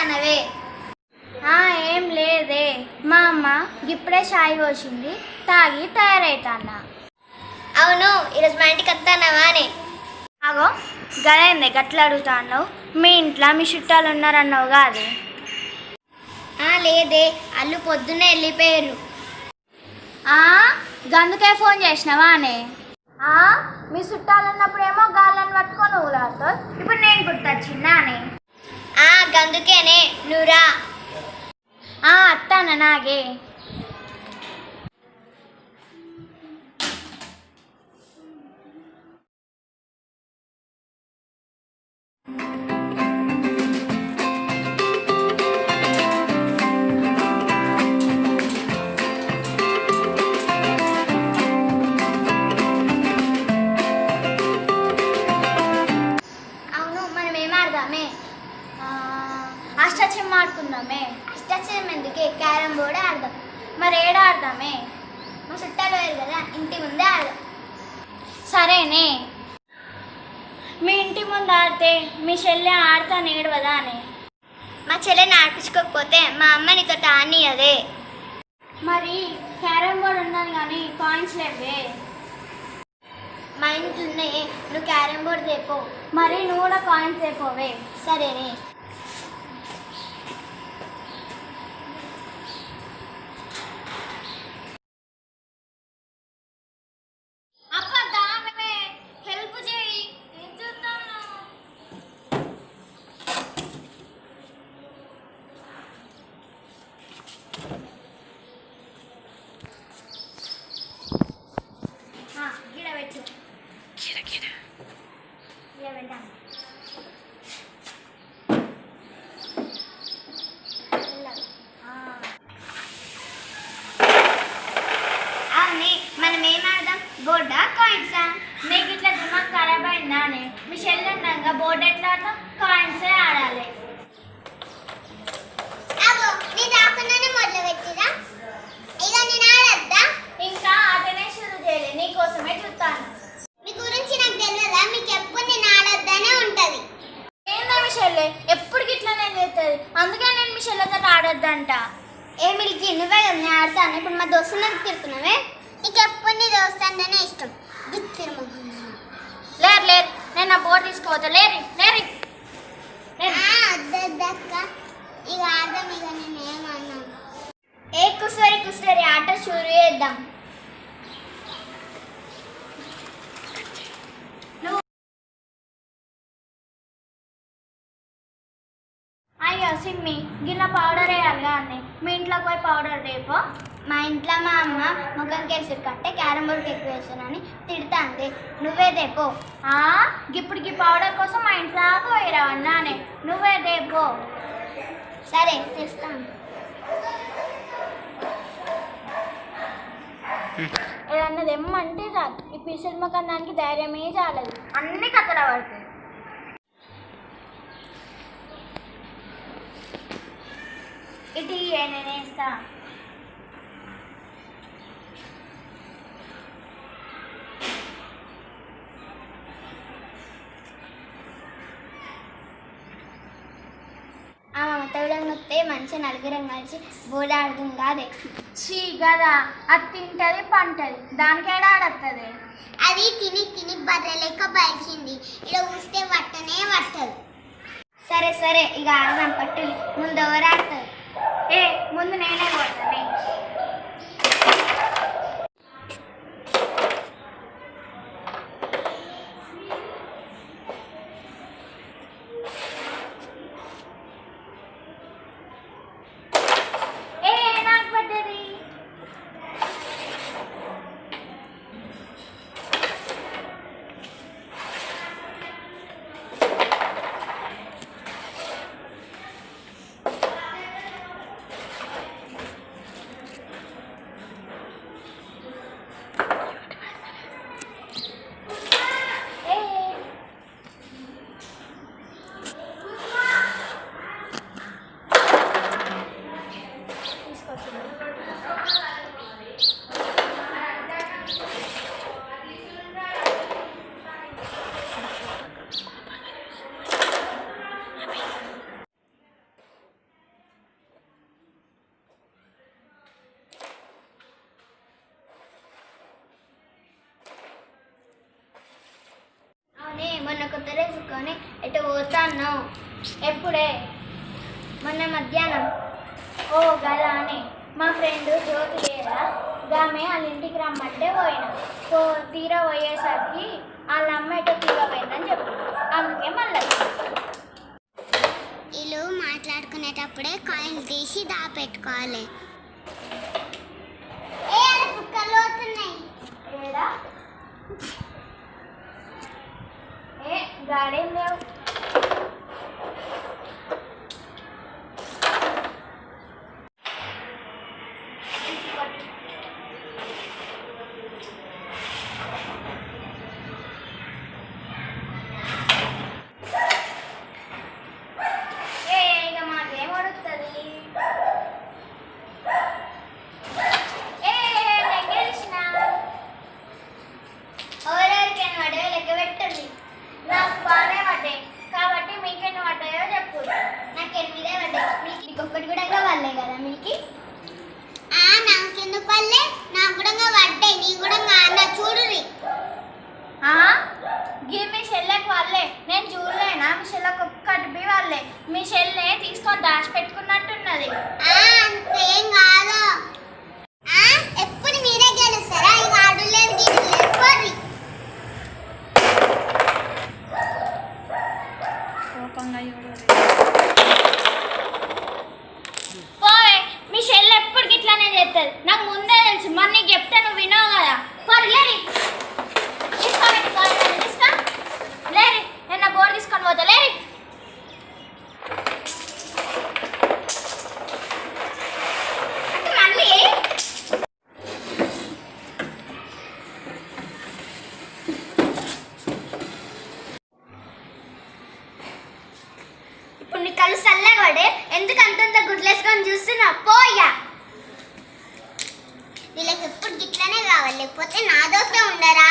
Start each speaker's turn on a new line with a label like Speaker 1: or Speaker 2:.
Speaker 1: చేస్తున్నావే
Speaker 2: ఆ, ఏం లేదే. మా అమ్మ ఇప్పుడే షాయి పోసింది తాగి తయారైతాన్నా
Speaker 1: అవును ఈరోజు మా ఇంటికి వస్తానవా అని.
Speaker 2: అగో గదైంది గట్ల అడుగుతాను మీ ఇంట్లో మీ చుట్టాలు ఉన్నారన్నావు కాదు.
Speaker 1: ఆ, లేదే అల్లు పొద్దున్నే వెళ్ళిపోయారు.
Speaker 2: ఆ, గందుకే ఫోన్ చేసినావా అనే. ఆ, మీ చుట్టాలు ఉన్నప్పుడేమో గాళ్ళని పట్టుకొని ఊలాడుతావు ఇప్పుడు నేను గుర్తొచ్చిందా అని.
Speaker 1: ఆ నురా. నువ్వురా
Speaker 2: ఆ, అత్తాన ఆడుకుందామే
Speaker 1: అష్టాచరం ఎందుకే క్యారం బోర్డ్ ఆడదాం.
Speaker 2: మరి ఏడ ఆడదామే?
Speaker 1: మా చుట్టాలు వేరు కదా ఇంటి ముందే ఆడదాం.
Speaker 2: సరేనే. మీ ఇంటి ముందు ఆడితే మీ చెల్లె ఆడతా నేడవదా అని.
Speaker 1: మా చెల్లెని ఆడిపించుకోకపోతే మా అమ్మ నీతో అదే
Speaker 2: మరి క్యారమ్ బోర్డ్ ఉన్నది కానీ కాయిన్స్ లేవే.
Speaker 1: మా ఇంట్లో ఉన్నాయి నువ్వు క్యారమ్ బోర్డ్ తెపో
Speaker 2: మరి నువ్వు కూడా కాయిన్స్ అయిపోవే
Speaker 1: సరేనే. బోర్డా కాయిన్సా
Speaker 2: నీకు ఇట్లా దిమాగ్ ఖరాబ్ అయిందా అని? మీ చెల్లి ఉన్నాక బోర్డు ఎట్లా కాయిన్సే ఆడాలి.
Speaker 1: ఇక
Speaker 2: ఆటనే షురు చేయలే నీకోసమే చూస్తాను
Speaker 1: మీ గురించి నాకు తెలియదా? మీకు ఎప్పుడు నేను ఆడొద్దనే ఉంటది.
Speaker 2: ఏందా మీ చెల్లె? ఎప్పుడు చేస్తుంది అందుకే నేను మీ చెల్లెతో ఆడొద్దంట.
Speaker 1: ఏ మిల్కి నువ్వే కదా నేను ఆడతాను. ఇప్పుడు మా దోస్తులకు తిరుతున్నావే నీకు ఎప్పుడు నీ దోస్తు అంటేనే ఇష్టం దిక్తిరు
Speaker 2: లేరు లేరు. నేను నా బోర్డు తీసుకుపోతా. లేరు లేరు.
Speaker 1: వద్దక్క ఇక ఆడదాం ఇక నేను ఏమన్నాను ఏ కుసరి కుసరి ఆట షురు చేద్దాం.
Speaker 2: అయ్యో సిమ్మి గిన్నె పౌడర్ వేయాలి కానీ మీ ఇంట్లోకి పోయి పౌడర్ రేపు?
Speaker 1: మా ఇంట్లో మా అమ్మ ముఖం కేసు కట్టే క్యారం బోర్డ్కి ఎక్కువ వేసానని తిడతాంది. నువ్వే దేపో
Speaker 2: ఆ? ఇప్పటికి పౌడర్ కోసం మా ఇంట్లో పోయిరావు అన్నానే. నువ్వే రేపో
Speaker 1: సరే తెస్తాను.
Speaker 2: ఏదన్నా తెమ్మంటే చాలు. ఈ పిసిల్ ముఖం దానికి ధైర్యమే చాలదు. అన్ని కథలు పడతాయి. ఇటు ఇయ్యే,
Speaker 1: ఆ మతవిడం వస్తే మంచిగా నలుగురం కలిసి బోర్డు ఆడుతుంది కాదే
Speaker 2: చీ కదా అది తింటది పంటది. దానికేడా ఆడత్తది?
Speaker 1: అది తిని తిని బర్రె లెక్క బలిసింది. ఇక్కడ ఊస్తే పట్టనే పట్టదు సరే సరే ఇక ఆడదాం పట్టులు ముందు ఎవరు ఆడతారు?
Speaker 2: ఏ ముందు నేనే కొడతానే ఏ నాకు పడ్డది
Speaker 1: మొన్న కొత్త రేసుకొని ఎటు పోతాను?
Speaker 2: ఎప్పుడే?
Speaker 1: మొన్న మధ్యాహ్నం.
Speaker 2: ఓ గదా అని మా ఫ్రెండ్ జ్యోతి లేదా? ఆమె వాళ్ళ ఇంటికి రమ్మంటే పోయినా. పో తీరా పోయేసరికి వాళ్ళ అమ్మ ఎటో తీరపోయిందని చెప్పి అందుకే మళ్ళీ
Speaker 1: వీళ్ళు మాట్లాడుకునేటప్పుడే కాయిన్ తీసి దాపెట్టుకోవాలి. ఏ కుక్కలు అవుతున్నాయి
Speaker 2: ఏడా ఏ గాడేం లేవు ఏ ఇక మాకేం అడుగుతుంది ఏ నేను గెలిచిన
Speaker 1: ఎవరెవరికైనా పడే లెక్క పెట్టండి
Speaker 2: నాకు బాగానే పడ్డాయి కాబట్టి మీకెన్ని పడ్డాయో చెప్పు
Speaker 1: నాకు ఎనిమిదే పడ్డాయి మీకు నీకు ఒక్కటి కూడా కావాలే కదా మీకు ఆ నాకెందుకు పడలే నాకు కూడా పడ్డాయి నీ కూడా అన్న చూడురి.
Speaker 2: మీ చెల్లెకి వాళ్ళే. నేను చూడలేనా? మీ చెల్లెకి ఒక్కటి బి వాళ్ళే. మీ చెల్లె తీసుకొని దాచిపెట్టుకున్నట్టున్నది.
Speaker 1: ఆ అంతేం కాదు. ఆ ఎప్పుడు మీరే గెలుస్తారా? ఆడులేదు
Speaker 2: మీ చెల్లె ఎప్పటికి ఇట్లానే చేస్తుంది నాకు ముందే తెలుసు. మరి నీకు చెప్తే నువ్వు వినవు కదా. పోరు లేరి తీసుకో నీకు కావాలంటే తీసుకో లేరి నేను నా బోర్డు తీసుకొని పోతా లేరి
Speaker 1: అంటే మళ్ళీ ఇప్పుడు నీ కళ్ళు చల్లబడే ఎందుకు అంతంత గుడ్లేసుకొని చూస్తున్నా పోయా వీళ్ళకి ఎప్పుడు గిట్లనే కావాలి లేకపోతే నా దోసే ఉండరా?